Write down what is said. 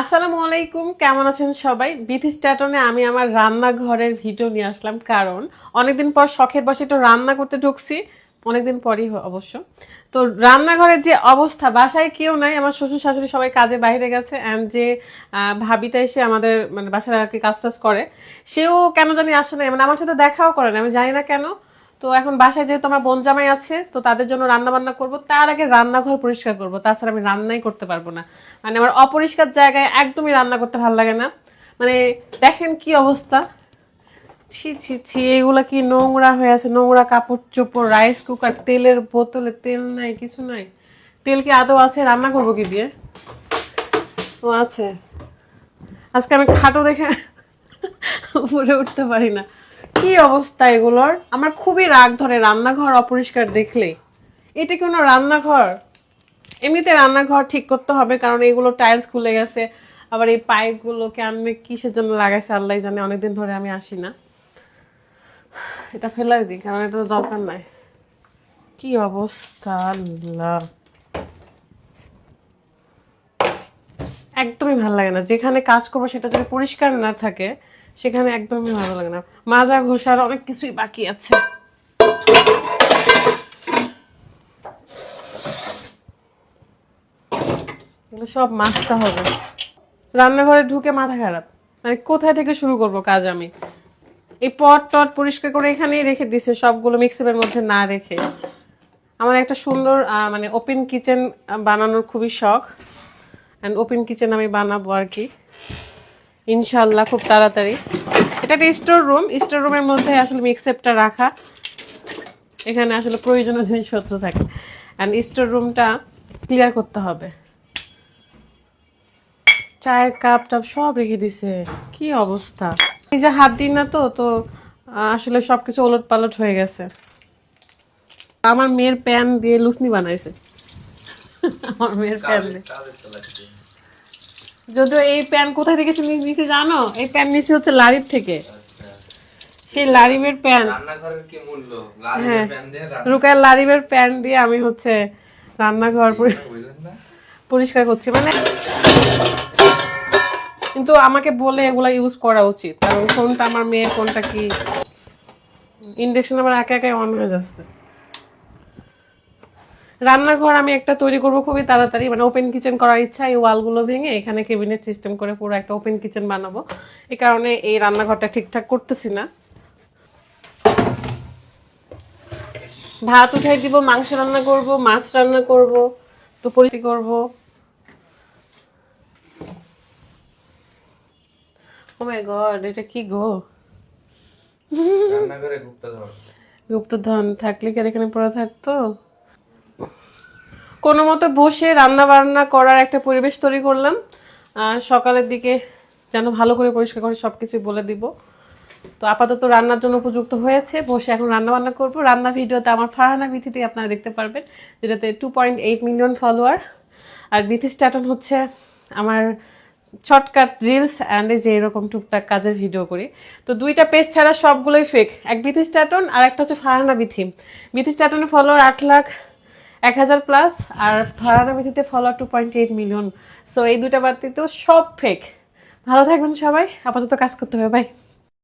আসসালামু আলাইকুম, কেমন আছেন সবাই? বিথি স্ট্যাটনে আমি আমার রান্নাঘরের ভিডিও নিয়ে আসলাম, কারণ অনেকদিন পর শখের বসে একটু রান্না করতে ঢুকছি, অনেকদিন পরই অবশ্য। তো রান্নাঘরের যে অবস্থা, বাসায় কেউ নাই, আমার শ্বশুর শাশুড়ি সবাই কাজে বাইরে গেছে অ্যান্ড যে ভাবিটা এসে আমাদের মানে বাসায় আর কি কাজ টাজ করে, সেও কেন জানি আসে না মানে আমার সাথে দেখাও করে না আমি জানি না কেন তো এখন বাসায় যেহেতু আমার বোন জামাই আছে, তো তাদের জন্য রান্না বান্না করব। তার আগে রান্নাঘর পরিষ্কার করব, তাছাড়া আমি রান্নাই করতে পারব না। মানে আমার অপরিষ্কার জায়গায় একদমই রান্না করতে ভালো লাগে না। মানে দেখেন কি অবস্থা। ছি ছি ছি, এগুলা কি নোংরা হয়ে আছে, নোংরা কাপড় চোপড় রাইস কুকার তেলের বোতলে তেল নাই, কিছু নাই। তেল কি আদৌ আছে? রান্না করব কি দিয়ে? ও আছে। আজকে আমি খাটো দেখে উপরে উঠতে পারি না। কি অবস্থা এগুলোর? আমার খুবই রাগ ধরে রান্নাঘর অপরিষ্কার দেখলেই এটা কোনো রান্নাঘর? এমনিতে রান্নাঘর ঠিক করতে হবে, কারণ এগুলো টাইলস খুলে গেছে। আবার এই পাইপগুলোকে আমি কিসের জন্য লাগাইছে আল্লাহ জানে, অনেকদিন ধরে আমি আসি না। এটা ফেলাই দিই, কারণ এটা তো দরকার নাই। কি অবস্থা আল্লাহ। একদমই ভালো লাগে না। যেখানে কাজ করব সেটা যদি পরিষ্কার না থাকে সেখানে একদমই ভালো লাগে না। মাজা, ঘোষার অনেক কিছুই বাকি আছে। সব মাছতে হবে। রান্নাঘরে ঢুকে মাথা খারাপ। মানে কোথায় থেকে শুরু করব কাজ আমি? এই পট টট পরিষ্কার করে এখানেই রেখে দিছে সবগুলো মিক্সারের মধ্যে না রেখে। আমার একটা সুন্দর মানে ওপেন কিচেন বানানোর খুবই শখ। অ্যান্ড ওপেন কিচেন আমি বানাবো আর কি। ইনশাল্লাহ খুব তাড়াতাড়ি। এটা একটা স্টোর রুম স্টোর রুমের মধ্যে আসলে মিক্সেপটা রাখা। এখানে আসলে প্রয়োজনীয় জিনিসপত্র থাকে। অ্যান্ড স্টোর রুমটা ক্লিয়ার করতে হবে। চায়ের কাপ টাপ সব রেখে দিছে। কি অবস্থা? এই যে হাত দিই না তো তো আসলে সবকিছু ওলট পালট হয়ে গেছে। আমার মেয়ের প্যান দিয়ে লুসনি বানাইছে। আমার মেয়ের প্যান দিয়ে। যদিও এই প্যান কোথায় থেকে তুমি নিচে জানো? এই প্যান নিচে হচ্ছে লারির থেকে। সেই লারিবের প্যান। হ্যাঁ। রুকার লারিবের প্যান দিয়ে আমি হচ্ছে রান্নাঘর পরিষ্কার করছি। মানে কিন্তু আমাকে বলে এগুলা ইউজ করা উচিত। কারণ কোনটা আমার মেয়ের কোনটা কি ইন্ডাকশন আবার একা একাই অন হয়ে যাচ্ছে। রান্নাঘর আমি একটা তৈরি করব খুবই তাড়াতাড়ি। মানে ওপেন কিচেন করার ইচ্ছা এই ওয়ালগুলো ভেঙে এখানে কেবিনেট সিস্টেম করে পুরো একটা ওপেন কিচেন বানাবো। এই কারণে এই রান্নাঘরটা ঠিকঠাক করতেছি না। ভাত উঠাই দিব মাংস রান্না করব মাছ রান্না করব তো পরিষ্কার করব? ও মাই গড এটা কি গো? রান্নাঘরে গুপ্তধন। গুপ্তধন থাকলে কি আর এখানে পড়া থাকতো? কোনো মতো বসে রান্না বান্না করার একটা পরিবেশ তৈরি করলাম। সকালের দিকে যেন ভালো করে পরিষ্কার করে সব কিছুই বলে দিব। তো আপাতত রান্নার জন্য উপযুক্ত হয়েছে। বসে এখন রান্না বান্না করব। রান্না ভিডিওতে আমার ফারহানা বিথিতে আপনারা দেখতে পারবেন, যেটাতে two point eight million follower আর বিথি স্ট্যাটন হচ্ছে আমার শর্টকাট রিলস অ্যান্ড যে এরকম টুকটাক কাজের ভিডিও করি। তো দুইটা পেজ ছাড়া সবগুলোই ফেক এক বিথি স্ট্যাটন আর একটা হচ্ছে ফারহানা বিথি। বিথি স্ট্যাটনের ফলোয়ার আট লাখ। এক হাজার প্লাস আর Farhana বিথিতে follower two point eight million so এই দুটা বাদ দিতেও সব ফেক ভালো থাকবেন সবাই। আপাতত কাজ করতে হবে। বাই